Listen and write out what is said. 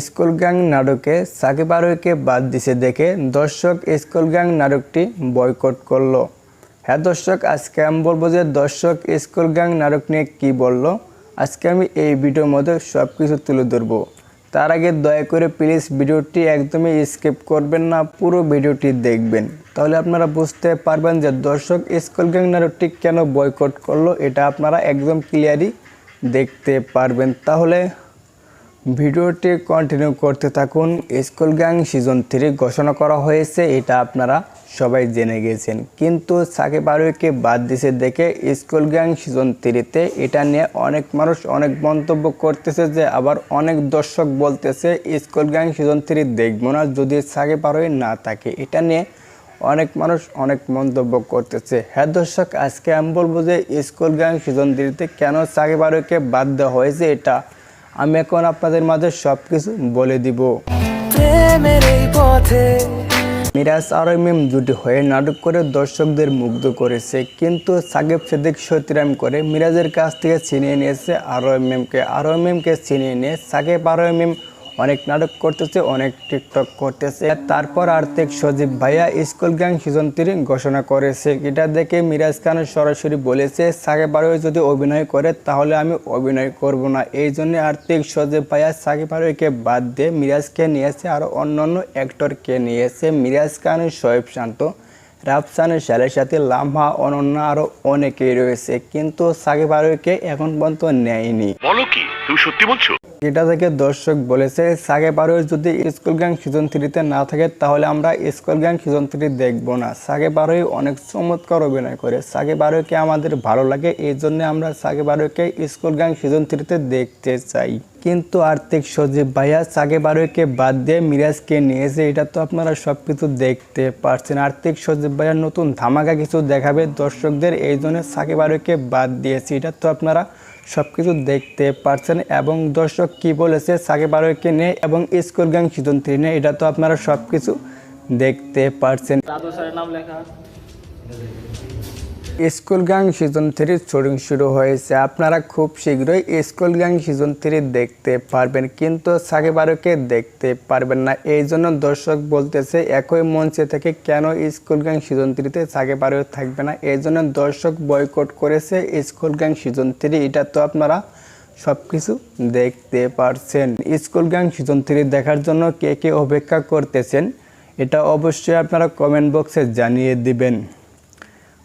School gang নাটকে সাকিব আরোহীকে বাদ দিছে দেখে দর্শক স্কুল গ্যাং নাটকটি বয়কট করল। হ্যাঁ দর্শক, আজকে আমি বলব যে দর্শক স্কুল গ্যাং নাটক নিয়ে কী বলল। আজকে আমি এই ভিডিওর মধ্যে সব কিছু তুলে ধরবো। তার আগে দয়া করে প্লিজ ভিডিওটি একদমই স্কিপ করবেন না, পুরো ভিডিওটি দেখবেন। তাহলে আপনারা বুঝতে পারবেন যে দর্শক স্কুল গ্যাং নাটকটি কেন বয়কট করল, এটা আপনারা একদম ক্লিয়ারই দেখতে পারবেন। তাহলে ভিডিওটি কন্টিনিউ করতে থাকুন। স্কুল গ্যাং সিজন থ্রি ঘোষণা করা হয়েছে, এটা আপনারা সবাই জেনে গেছেন। কিন্তু সাকিব আরোহীকে বাদ দিছে দেখে স্কুল গ্যাং সিজন থ্রিতে এটা নিয়ে অনেক মানুষ অনেক মন্তব্য করতেছে যে আবার অনেক দর্শক বলতেছে, স্কুল গ্যাং সিজন থ্রি দেখব না যদি সাকিব আরোহী না থাকে। এটা নিয়ে অনেক মানুষ অনেক মন্তব্য করতেছে। হ্যাঁ দর্শক, আজকে আমি বলব যে স্কুল গ্যাং সিজন থ্রিতে কেন সাকিব আরোহীকে বাদ দেওয়া হয়েছে, এটা আমি এখন আপনাদের মাঝে সব কিছু বলে দিব। মিরাজ আর মিম জুটি হয়ে নাটক করে দর্শকদের মুগ্ধ করেছে কিন্তু সাকিব সিদ্দিক সত্যিরাম করে মিরাজের কাছ থেকে ছিনিয়ে নিয়েছে আর মিমকে। আর মিমকে ছিনিয়ে নিয়ে সাকিব আর মিম অনেক নাটক করতেছে, অনেক টিকটক করতেছে। তারপর আর্থিক সজীব ভাইয়া স্কুল গ্যাং সিজন থ্রি ঘোষণা করেছে। এটা দেখে মিরাজ খান সরাসরি বলেছে, সাকিব আরোহী যদি অভিনয় করে, তাহলে আমি অভিনয় করব না। এই জন্য আর্থিক সজীব ভাইয়া সাকিব আরোহীকে বাদ দিয়ে মিরাজকে নিয়েছে, আর অন্য অন্য অ্যাক্টরকে নিয়েছে। মিরাজ খান, শোয়েব শান্ত রাফসানের শালের সাথে লামহা, অনন্য আরও অনেকেই রয়েছে। কিন্তু সাকিব আরোহীকে এখন পর্যন্ত নেয়নি। বলো কি, তুমি সত্যি বলছো? এটা থেকে দর্শক বলেছে সাকিব আরোহী যদি স্কুল গ্যাং সিজন থ্রিতে না থাকে, তাহলে আমরা স্কুল গ্যাং সিজন থ্রি দেখব না। সাগে আরোহী অনেক চমৎকার অভিনয় করে। সাকিব আরোহীকে আমাদের ভালো লাগে, এই জন্য আমরা সাগে আরোহীকে স্কুল গ্যাং সিজন থ্রিতে দেখতে চাই। কিন্তু আর্থিক সজীব ভাইয়া, সাগে আরোহীকে বাদ দিয়ে মিরাজকে নিয়েছে, এটা তো আপনারা সব কিছু দেখতে পারছেন। আর্থিক সজীব ভাইয়া নতুন ধামাকা কিছু দেখাবে দর্শকদের, এই জন্য সাকিব আরোহীকে বাদ দিয়েছে। এটা তো আপনারা সব কিছু দেখতে পারছেন এবং দর্শক কি বলেছে, সাকিব আরোহীকে নিয়ে এবং স্কুল গ্যাং সিজন থ্রি নিয়ে এটা তো আপনারা সব কিছু দেখতে পারছেন। নাম লেখা। School gang season three shooting শুরু হয়েছে। আপনারা খুব শীঘ্রই স্কুল গ্যাং সিজন থ্রি দেখতে পারবেন, কিন্তু সাকিব আরোকে দেখতে পারবেন না। এই জন্য দর্শক বলতেছে, একই মঞ্চে থেকে কেন স্কুল গ্যাং সিজন থ্রিতে সাকিব আরও থাকবে না? এই জন্য দর্শক বয়কট করেছে স্কুল গ্যাং সিজন থ্রি। এটা তো আপনারা সব কিছু দেখতে পারছেন। স্কুল গ্যাং সিজন থ্রি দেখার জন্য কে কে অপেক্ষা করতেছেন, এটা অবশ্যই আপনারা কমেন্ট বক্সে জানিয়ে দিবেন।